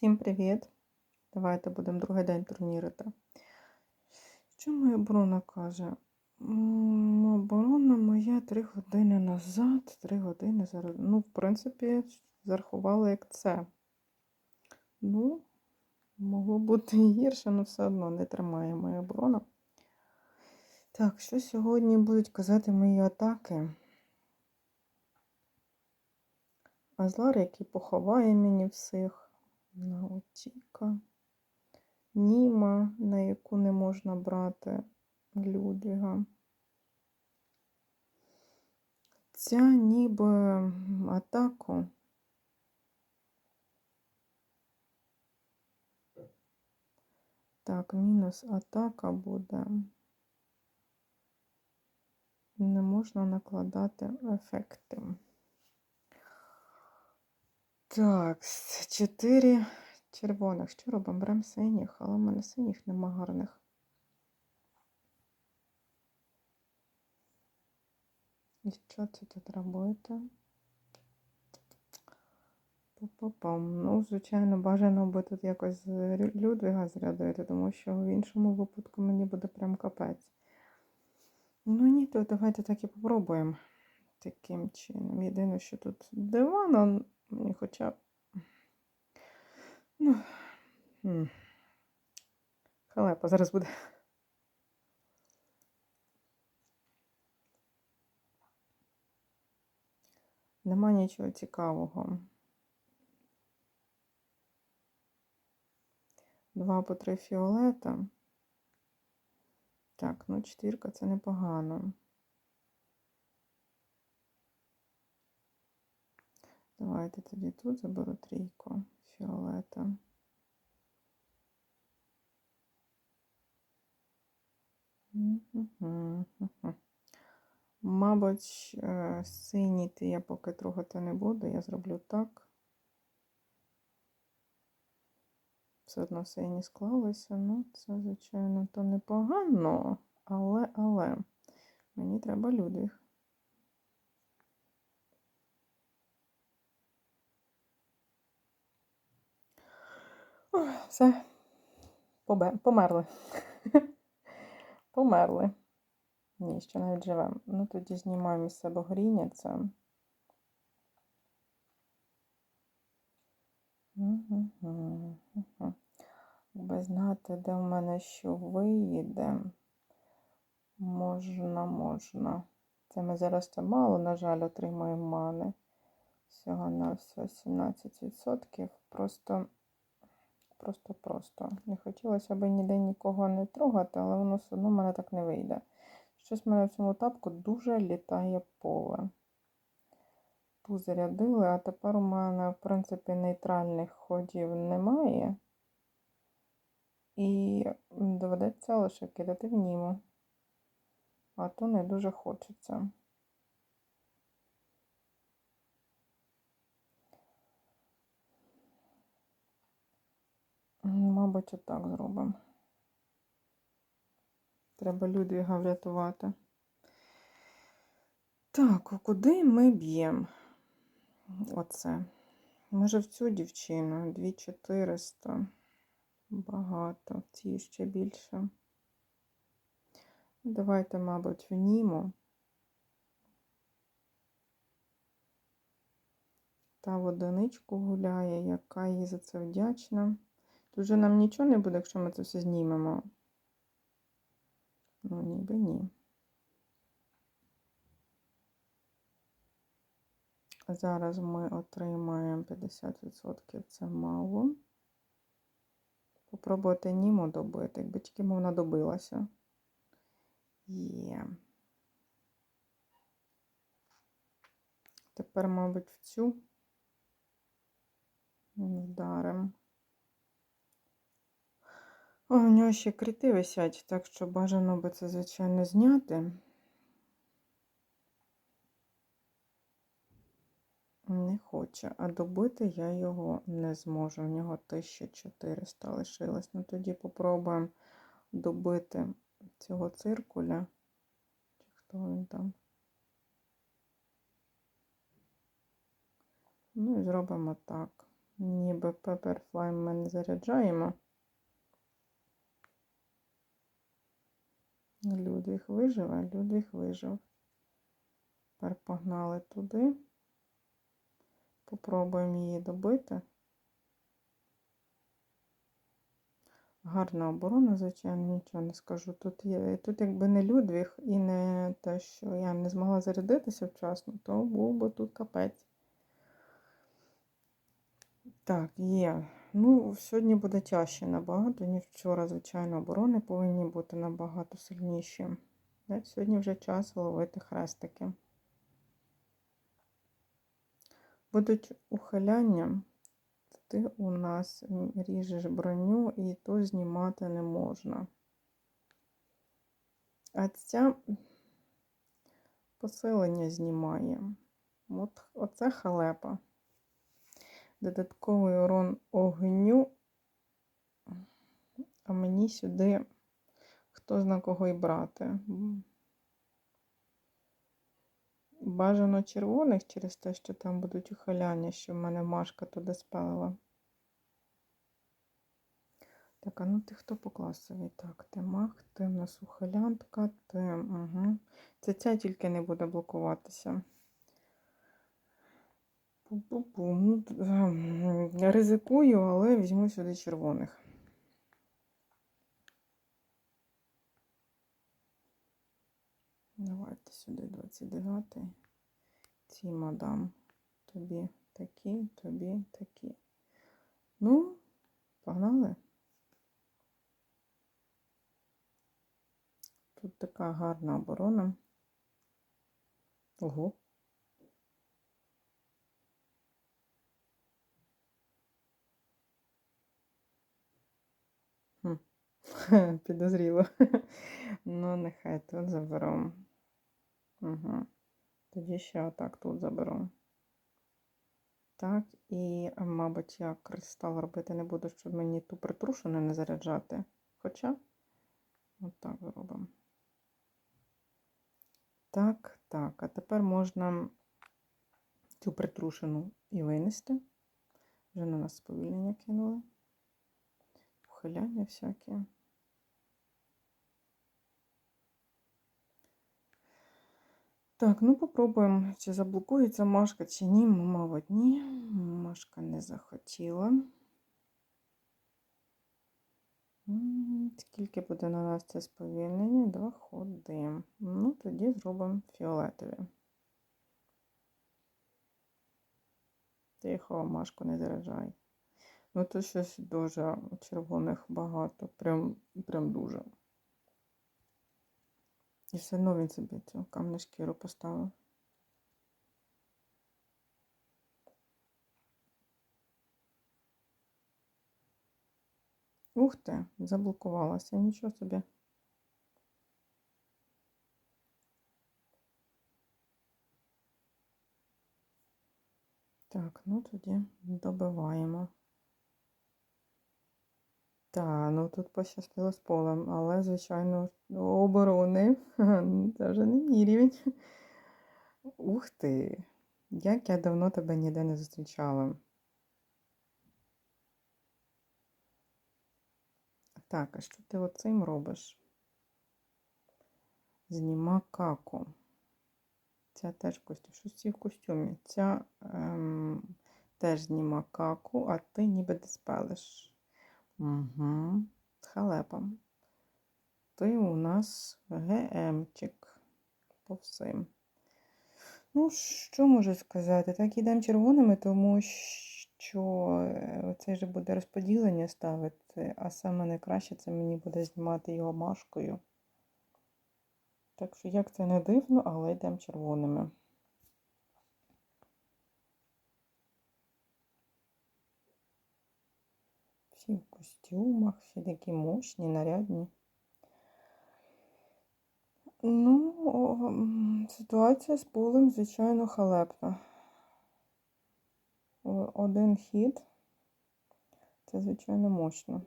Всім привіт! Давайте будемо другий день турнірити. Що моя оборона каже? Оборона моя 3 години назад, 3 години зараз. Ну, в принципі, зарахувала як це. Ну, могло бути гірше, але все одно не тримає моя оборона. Так, що сьогодні будуть казати мої атаки? Азлар, який поховає мені всіх. Наутіка. Німа, на яку не можна брати Людвіга. Ця ніби атаку. Так, мінус атака буде. Не можна накладати ефекти. Так, чотири червоних. Що робимо? Беремо синіх, але в мене синіх нема гарних. І що це тут робити? Па-па-пам. Ну, звичайно, бажано би тут якось Людвіга зрядити, тому що в іншому випадку мені буде прям капець. Ну ні, то давайте так і попробуємо таким чином. Єдине, що тут диван, мені хоча. Ну, халепа зараз буде. Нема нічого цікавого. Два по три фіолета. Так, ну четвірка це непогано. Давайте тоді тут заберу трійку фіолета. Мабуть, е, синій ти я поки трогати не буду, я зроблю так. Все одно сині склалися, ну це, звичайно, то непогано, але, але мені треба Людвіг. Ой, все, померли. Померли. Ні, ще навіть живемо. Ну тоді знімаємо із себе горіння це. Якби знати, де в мене що виїде. Можна, можна. Це ми зараз це мало, на жаль, отримаємо мани. Всього на все 17%. Просто, просто, просто. Не хотілося б ніде нікого не трогати, але воно все одно в мене так не вийде. Щось в мене в цьому тапку дуже літає поле. Ту зарядили, а тепер у мене, в принципі, нейтральних ходів немає. І доведеться лише кидати в німу. А то не дуже хочеться. Мабуть, отак зробимо. Треба Людвіга врятувати. Так, куди ми б'ємо? Оце. Може, в цю дівчину 2400. Багато. В цій ще більше. Давайте, мабуть, в Німу. Та в гуляє, яка їй за це вдячна. Тут же нам нічого не буде, якщо ми це все знімемо. Ну, ніби ні. Зараз ми отримаємо 50%, це мало. Попробувати Німу добити, якби тільки вона добилася. Є. Тепер, мабуть, в цю вдаримо. О, у нього ще крити висять, так що бажано би це, звичайно, зняти. Не хоче, а добити я його не зможу. У нього 1400 лишилось. Ну тоді попробуємо добити цього циркуля. Чи хто він там? Ну і зробимо так. Ніби Pepperfly ми не заряджаємо. Людвіг виживе, Людвіг вижив. Тепер погнали туди. Попробуємо її добити. Гарна оборона, звичайно, нічого не скажу. Тут є, тут якби не Людвіг і не те, що я не змогла зарядитися вчасно, то був би тут капець. Так, є. Ну, сьогодні буде тяжче набагато, ніж вчора, звичайно, оборони повинні бути набагато сильніші. Сьогодні вже час ловити хрестики. Будуть ухиляння, ти у нас ріжеш броню і то знімати не можна. А ця посилення знімає. От оце халепа. Додатковий урон огню, а мені сюди хто зна кого і брати. Бажано червоних через те, що там будуть ухиляння, що в мене Машка туди спалила. Так, а ну ти хто по класовій? Так, ти мах, ти в нас ухилянтка, ти. Угу. Це ця тільки не буде блокуватися. Ну, ризикую, але візьму сюди червоних. Давайте сюди 29. Ці мадам. Тобі такі, тобі такі. Ну, погнали. Тут така гарна оборона. Ого. Підозріло. ну, нехай тут заберемо. Угу. Тоді ще отак тут заберу. Так, і, мабуть, я кристал робити не буду, щоб мені ту притрушену не заряджати. Хоча, отак зробимо. Так, так. А тепер можна цю притрушену і винести. Вже на нас сповільнення кинули. Ухиляння всякі. Так, ну попробуємо, чи заблокується Машка, чи ні. Мабуть, ні. Машка не захотіла. Скільки буде на нас це сповільнення? Два ходи. Ну, тоді зробимо фіолетові. Тихо, Машку не заряджай. Ну, тут щось дуже червоних багато. Прям, прям дуже. І все одно він собі цю камне шкіру поставив. Ух ти, заблокувалася, нічого собі. Так, ну тоді добиваємо. Так, ну тут пощастило з полем, але, звичайно, оборони. Це вже не мій рівень. Ух ти! Як я давно тебе ніде не зустрічала. Так, а що ти оцим робиш? Зніма каку. Ця теж костюм. Щось ці в костюмі. Ця ем, теж зніма каку, а ти ніби диспелиш. Угу. Халепа. Ти у нас ГМчик по всім. Ну, що можу сказати? Так, ідемо червоними, тому що е, це вже буде розподілення ставити, а саме найкраще це мені буде знімати його машкою. Так що, як це не дивно, але йдемо червоними. всі в костюмах, всі такі мощні, нарядні. Ну, ситуація з полем, звичайно, халепна. Один хід. Це, звичайно, мощно.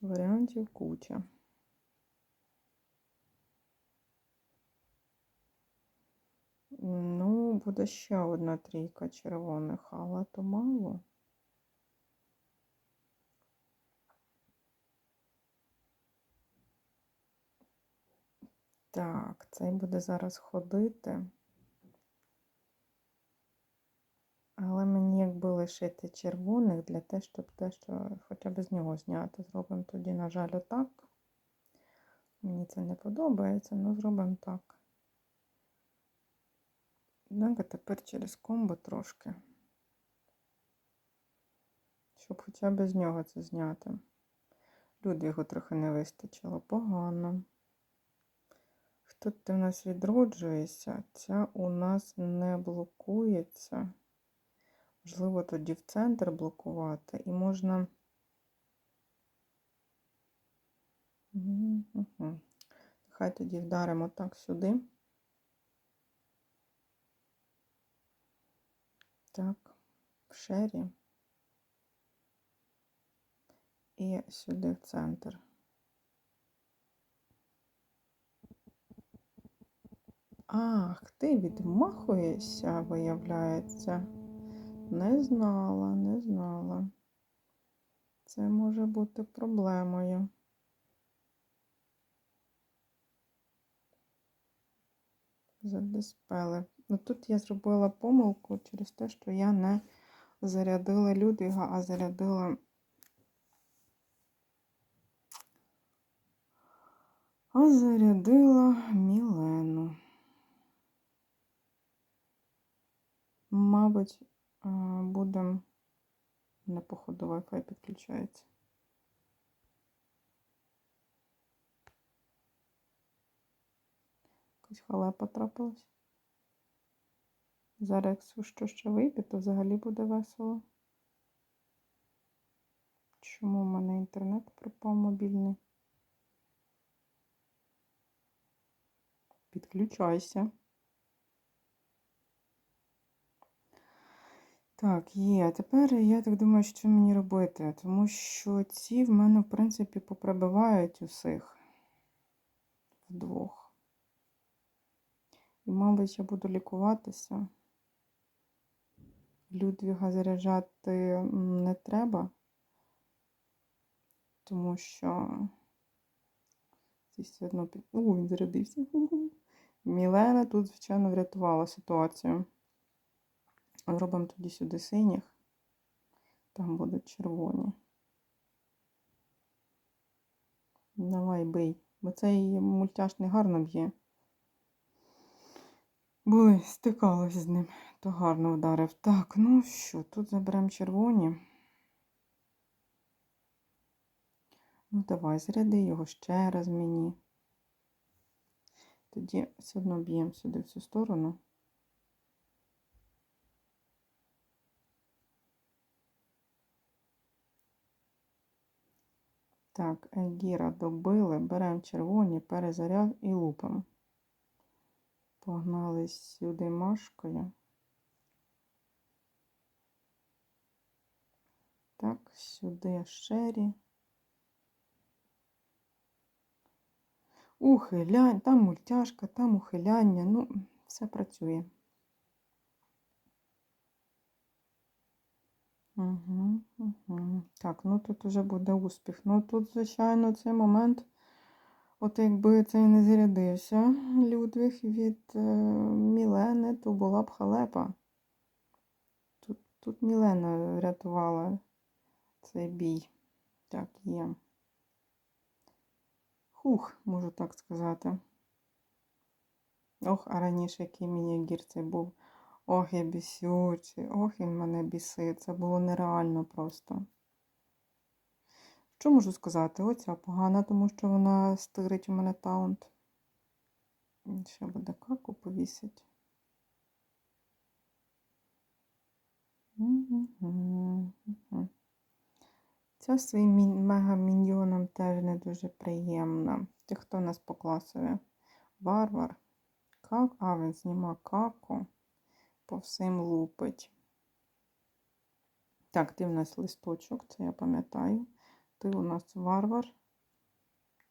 Варіантів куча. Ну, буде ще одна трійка червоних, але то мало. Так, цей буде зараз ходити. Але мені якби лишити червоних для те, щоб те, що хоча б з нього зняти. Зробимо тоді, на жаль, отак. Мені це не подобається, але зробимо так. Так, тепер через комбо трошки. Щоб хоча б з нього це зняти. Людвігу трохи не вистачило. Погано. Хто ти в нас відроджується? Ця у нас не блокується. Можливо, тоді в центр блокувати. І можна. Хай тоді вдаримо так сюди. Так, в шері. І сюди в центр. Ах, ти відмахуєшся, виявляється. Не знала, не знала. Це може бути проблемою. Задиспели. Ну тут я зробила помилку через те, що я не зарядила Людвіга, а зарядила. А зарядила Мілену. Мабуть, будемо не походу Wi-Fi підключається. Якась халепа трапилась. Зараз, якщо ще вийде, то взагалі буде весело. Чому в мене інтернет пропав мобільний? Підключайся. Так, є. Тепер я так думаю, що мені робити, тому що ці в мене, в принципі, поприбивають усіх вдвох. І, мабуть, я буду лікуватися. Людвіга заряджати не треба, тому що все одно під... О, він зарядився. Мілена тут, звичайно, врятувала ситуацію. Робимо тоді сюди синіх, там будуть червоні. Давай бий, бо цей мультяшний гарно б'є. Були, стикалися з ним, то гарно вдарив. Так, ну що, тут заберемо червоні. Ну, давай, заряди його ще раз мені. Тоді все одно б'ємо сюди в цю сторону. Так, Егіра добили, беремо червоні, перезаряд і лупимо. Погнали сюди машкою. Так, сюди шері. Ухилянь, там мультяшка, там ухиляння, ну, все працює. Угу, угу. Так, ну тут вже буде успіх. Ну тут, звичайно, цей момент, от якби цей не зарядився Людвіг від е, Мілени, то була б халепа. Тут, тут Мілена врятувала цей бій. Так, є. Хух, можу так сказати. Ох, а раніше який мені гір цей був. Ох, я бісючий, ох, він мене бісить. Це було нереально просто. Що можу сказати? Оця погана, тому що вона стирить у мене таунт. Ще буде каку повісить. Ця своїм мега-міньйоном теж не дуже приємна. Ті, хто у нас по класові? Варвар. Как? А, він зніма каку по всім лупить. Так, ти в нас листочок, це я пам'ятаю. Ти у нас варвар.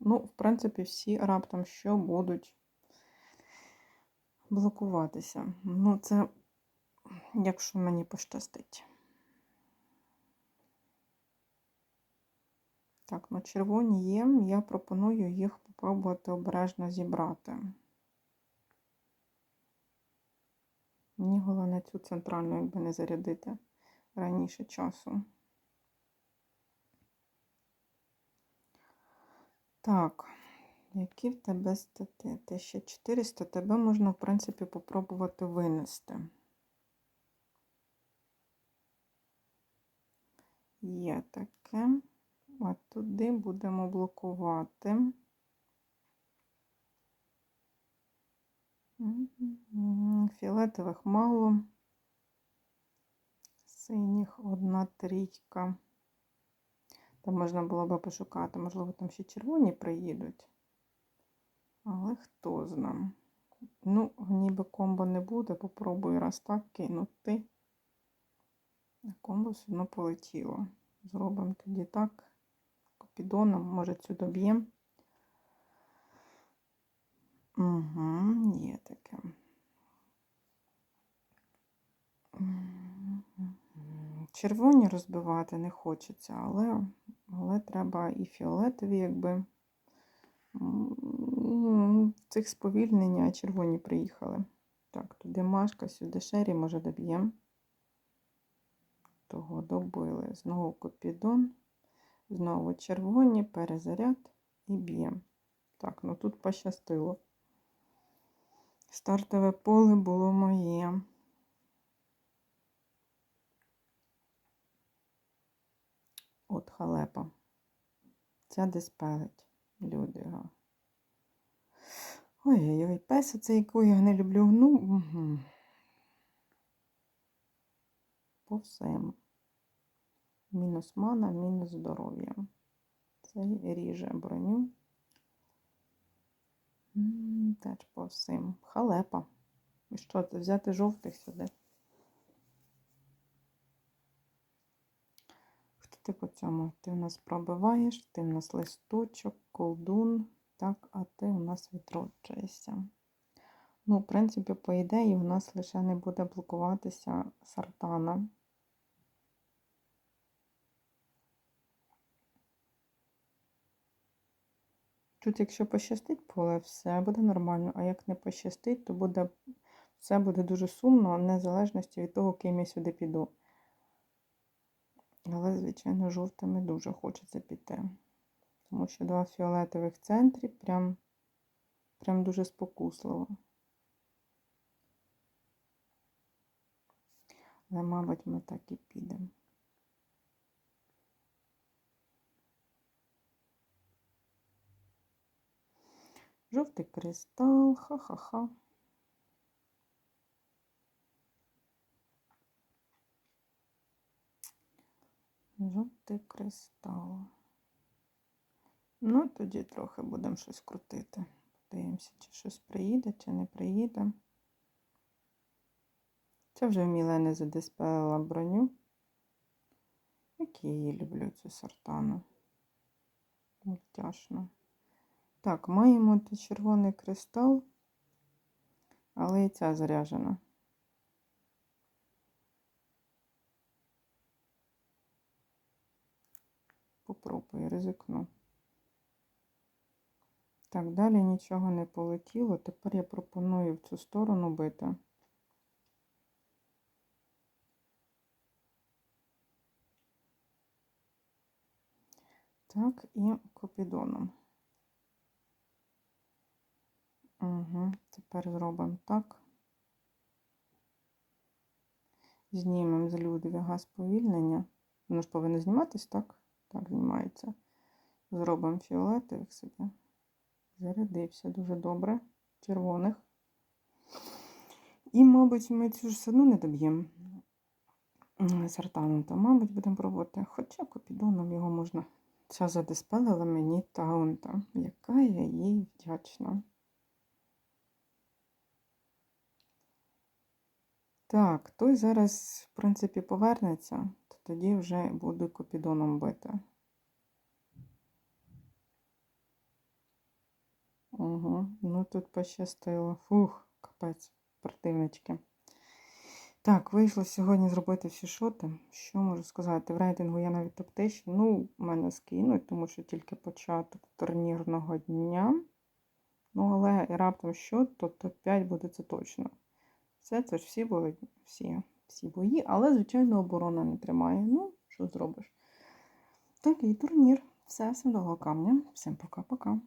Ну, в принципі, всі раптом що будуть блокуватися. Ну, це якщо мені пощастить. Так, ну червоні є, я пропоную їх попробувати обережно зібрати. Мені головне цю центральну, якби не зарядити раніше часу. Так, які в тебе стати? 1400 тебе можна, в принципі, попробувати винести. Є таке. А туди будемо блокувати. Фіолетових мало. Синіх одна трійка. Там можна було би пошукати, можливо, там ще червоні приїдуть. Але хто зна. Ну, ніби комбо не буде, попробую раз так кинути. Комбо все одно полетіло. Зробимо тоді так. Копідоном, може, цю доб'ємо. Угу, є таке. Червоні розбивати не хочеться, але, але треба і фіолетові, якби цих сповільнення, а червоні приїхали. Так, туди Машка, сюди шері, може, доб'ємо. Того добили. Знову копідон, знову червоні, перезаряд і б'ємо. Так, ну тут пощастило. Стартове поле було моє. От халепа. Ця десь пелить, люди. Ой-ой-ой, песа це яку я не люблю. Ну, угу. по всем. Мінус мана, мінус здоров'я. Цей ріже броню. Теж по всім. Халепа. І що це? Взяти жовтих сюди? Ти по цьому? Ти в нас пробиваєш, ти в нас листочок, колдун, так, а ти у нас відроджуєшся. Ну, в принципі, по ідеї, у нас лише не буде блокуватися сартана. Тут, якщо пощастить поле, все буде нормально, а як не пощастить, то буде все буде дуже сумно, в незалежності від того, ким я сюди піду. Але, звичайно, жовтими дуже хочеться піти. Тому що два фіолетових центрі прям, прям дуже спокусливо. Але, мабуть, ми так і підемо. Жовтий кристал, ха-ха-ха. Жовтий кристал. Ну, тоді трохи будемо щось крутити. Подивимося, чи щось приїде, чи не приїде. Це вже вміла не задиспелила броню. Як я її люблю, цю сортану. Мультяшно. Так, маємо червоний кристал, але і ця заряжена. Попробую, ризикну. Так, далі нічого не полетіло. Тепер я пропоную в цю сторону бити. Так, і копідоном. Угу, Тепер зробимо так. Знімемо з Людвіга сповільнення. Воно ж повинно зніматись, так? Так, знімається. Зробимо фіолетових собі. Зарядився дуже добре. Червоних. І, мабуть, ми цю ж все одно не доб'ємо сартану, то, мабуть, будемо пробувати. Хоча копідоном його можна. Ця задиспелила мені таунта. Яка я їй вдячна. Так, той зараз, в принципі, повернеться, тоді вже буду копідоном бити. Угу, ну тут пощастило. Фух, капець, противнички. Так, вийшло сьогодні зробити всі шоти. Що можу сказати? В рейтингу я навіть топ-10, ну, мене скинуть, тому що тільки початок турнірного дня. Ну, але і раптом що, то топ-5 буде це точно. Це, це ж всі бої, всі, всі бої, але, звичайно, оборона не тримає. Ну, що зробиш? Такий турнір. Все, всім довго камня. Всім пока-пока.